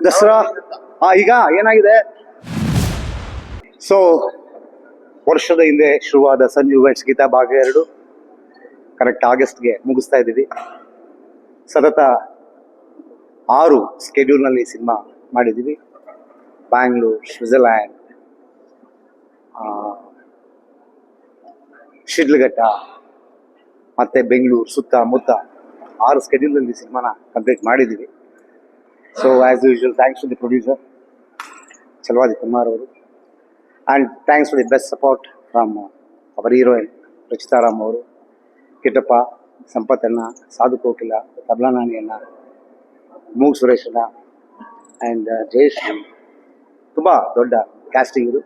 ದಸರಾ ಹಾ ಈಗ ಏನಾಗಿದೆ? ಸೊ ವರ್ಷದ ಹಿಂದೆ ಶುರುವಾದ ಸಂಜು ವೆಟ್ಸ್ ಗೀತಾ ಭಾಗ ಎರಡು ಕರೆಕ್ಟ್ ಆಗಸ್ಟ್ಗೆ ಮುಗಿಸ್ತಾ ಇದ್ದೀವಿ. ಸತತ ಆರು ಸ್ಕೆಡ್ಯೂಲ್ನಲ್ಲಿ ಸಿನಿಮಾ ಮಾಡಿದ್ದೀವಿ. ಬ್ಯಾಂಗ್ಳೂರ್ ಸ್ವಿಟ್ಜರ್ಲ್ಯಾಂಡ್ ಶಿಡ್ಲಘಟ್ಟ, ಮತ್ತೆ ಬೆಂಗಳೂರು ಸುತ್ತಮುತ್ತ ಆರು ಸ್ಕೆಡ್ಯೂಲಲ್ಲಿ ಸಿನಿಮಾನ ಕಂಪ್ಲೀಟ್ ಮಾಡಿದ್ದೀವಿ. So as usual thanks to the producer Chalavadi Kumar ಅವರು. And thanks to the best support from our heroine Rachita Ram ಅವರು ಕಿಟ್ಟಪ್ಪ ಸಂಪತ್ತಣ್ಣ ಸಾಧು ಕೋಕಿಲ ಮೂಕ್ ಮೂಗ್ ಸುರೇಶಣ್ಣ ಆ್ಯಂಡ್ ಜಯೇಶ್ ತುಂಬ ದೊಡ್ಡ ಕ್ಯಾಸ್ಟಿಂಗ್ ಇದು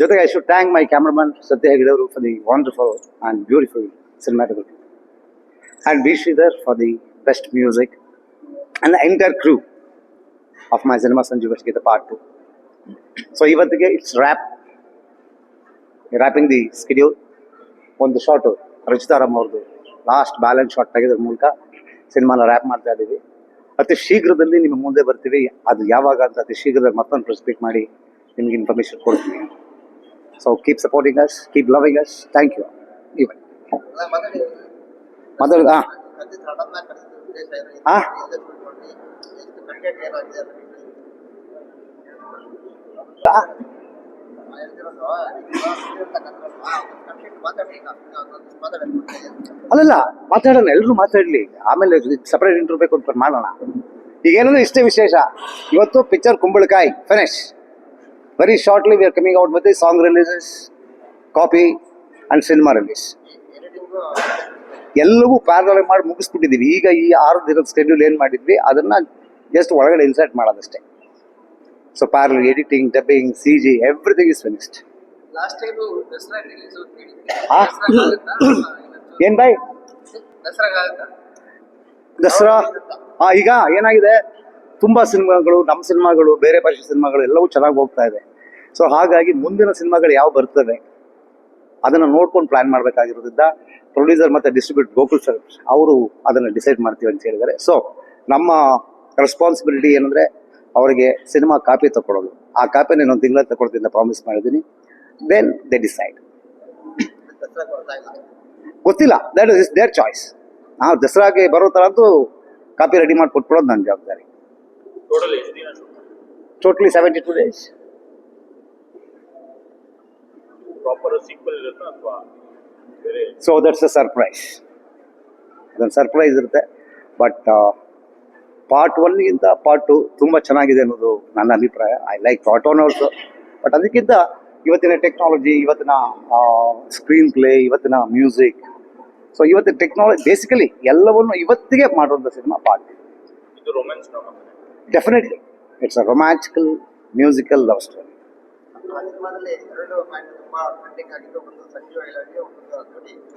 ಜೊತೆಗೆ I should thank my cameraman Satya Hegde ಅವರು for the wonderful and beautiful cinematography and B Shridhar for the best music and the entire crew of my cinema Sanju Geetha part two so ಇವತ್ತಿಗೆ it's wrap wrapping the schedule ಒಂದು short Rachita Ram ಅವ್ರದ್ದು last balance short ತೆಗೆದ್ರ ಮೂಲಕ ಸಿನಿಮಾನ rap ಮಾಡ್ತಾ ಇದ್ದೀವಿ ಅತಿ ಶೀಘ್ರದಲ್ಲಿ ನಿಮ್ಮ ಮುಂದೆ ಬರ್ತೀವಿ. ಅದು ಯಾವಾಗ ಅಂತ ಅತಿ ಶೀಘ್ರದಲ್ಲಿ ಮತ್ತೊಂದು ಪ್ರೆಸ್ಪೀಟ್ ಮಾಡಿ ನಿಮ್ಗೆ ಇನ್ಫಾರ್ಮೇಶನ್ ಕೊಡ್ತೀವಿ. So keep supporting us keep loving us thank you ಇವನ್ ಮಾತಾಡೋದು. ಅಲ್ಲಲ್ಲ, ಮಾತಾಡೋಣ ಎಲ್ಲರೂ ಮಾತಾಡಲಿ. ಆಮೇಲೆ ಸಪ್ರೇಟ್ ಇಂಟರ್ವ್ಯೂ ಬೇಕು ಅಂತ ಮಾಡೋಣ. ಈಗ ಏನಂದ್ರೆ ಇಷ್ಟೇ ವಿಶೇಷ. ಇವತ್ತು ಪಿಕ್ಚರ್ ಕುಂಬಳಕಾಯಿ finish very shortly we are coming out with song releases copy and cinema release ಎಲ್ಲವೂ ಪ್ಯಾರಲ್ ಮಾಡಿ ಮುಗಿಸ್ಬಿಟ್ಟಿದ್ದೀವಿ ಈಗ ಈ ಆರು ದಿನದ ಸ್ಕೆಡ್ಯೂಲ್ ಏನು ಮಾಡಿದ್ವಿ ಅದನ್ನ ಜಸ್ಟ್ ಒಳಗಡೆ insert ಮಾಡೋದಷ್ಟೇ. So parallel editing dubbing C G everything is finished? ಏನ್ ಬಾಯ್? ದಸರಾ? ಈಗ ಏನಾಗಿದೆ? ತುಂಬಾ ಸಿನಿಮಾಗಳು ನಮ್ಮ ಸಿನಿಮಾಗಳು ಬೇರೆ ಭಾಷೆ ಸಿನಿಮಾಗಳು ಎಲ್ಲವೂ ಚೆನ್ನಾಗಿ ಹೋಗ್ತಾ ಇದೆ. ಸೊ ಹಾಗಾಗಿ ಮುಂದಿನ ಸಿನಿಮಾಗಳು ಯಾವ ಬರ್ತವೆ? ಅದನ್ನ ನೋಡ್ಕೊಂಡು ಪ್ಲಾನ್ ಮಾಡಬೇಕಾಗಿರೋದ್ರಿಂದ ಪ್ರೊಡ್ಯೂಸರ್ ಮತ್ತೆ ಡಿಸ್ಟ್ರಿಬ್ಯೂಟ್ ಗೋಕುಲ್ ಸರ್ ಅವರು ಅದನ್ನ ಡಿಸೈಡ್ ಮಾಡ್ತೀವಿ ಅಂತ ಹೇಳಿದ್ದಾರೆ. ಸೊ ನಮ್ಮ ರೆಸ್ಪಾನ್ಸಿಬಿಲಿಟಿ ಏನಂದ್ರೆ ಅವರಿಗೆ ಸಿನಿಮಾ ಕಾಪಿ ತಗೊಳ್ಳೋದು ಆ ಕಾಪಿನ ಇನ್ನೊಂದು ತಿಂಗಳ ತಗೊಳ್ತೀನಿ ಪ್ರಾಮಿಸ್ ಮಾಡಿದ್ದೀನಿ. ದೆನ್ ದೆ ಡಿಸೈಡ್ ಗೊತ್ತಿಲ್ಲ. ದಟ್ ಇಸ್ ದೇರ್ ಚಾಯ್ಸ್ ನಾವು ದಸರಾಗೆ ಬರೋ ಥರ ಅಂತೂ ಕಾಪಿ ರೆಡಿ ಮಾಡಿ ಕೊಟ್ಬಿಡೋದು ನನ್ನ ಜವಾಬ್ದಾರಿ totally seventy two days proper ಇರುತ್ತಾ ಅಥವಾ ಬೇರೆ? ಸೊ ದಟ್ಸ್ ಅ ಸರ್ಪ್ರೈಸ್ ಅದೊಂದು ಸರ್ಪ್ರೈಸ್ ಇರುತ್ತೆ. ಬಟ್ ಪಾರ್ಟ್ ಒನ್ಗಿಂತ ಪಾರ್ಟ್ ಟು ತುಂಬ ಚೆನ್ನಾಗಿದೆ ಅನ್ನೋದು ನನ್ನ ಅಭಿಪ್ರಾಯ. I like part one also but ಅದಕ್ಕಿಂತ ಇವತ್ತಿನ ಟೆಕ್ನಾಲಜಿ ಇವತ್ತಿನ ಸ್ಕ್ರೀನ್ ಪ್ಲೇ ಇವತ್ತಿನ ಮ್ಯೂಸಿಕ್ ಸೊ ಇವತ್ತಿನ ಟೆಕ್ನಾಲಜಿ ಬೇಸಿಕಲಿ ಎಲ್ಲವನ್ನು ಇವತ್ತಿಗೆ ಮಾಡುವಂಥ ಸಿನಿಮಾ ಪಾರ್ಟ್ ಇದು romance definitely it's a romancical musical love story ಆ ಸಿನಿಮಾದಲ್ಲಿ ಎರಡು ಪಾಯಿಂಟ್ ತುಂಬಾ ಟ್ರೆಂಡಿಂಗ್ ಆಗಿದ್ದು ಒಂದು ಐಲಾಗಿ ಒಂದು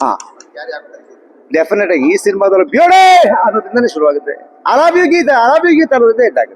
ಹಾಂ. ಕ್ಯಾರಿ ಡೆಫಿನೆಟ್ ಆಗಿ ಈ ಸಿನಿಮಾದಲ್ಲಿ ಬ್ಯೂಡೆ ಅನ್ನೋದ್ರಿಂದನೇ ಶುರುವಾಗುತ್ತೆ. ಅಲಾಬ್ಯೂ ಗೀತೆ ಅಲಾಬ್ಯೂ ಗೀತ ಅನ್ನೋದೇ ಎಂಡ್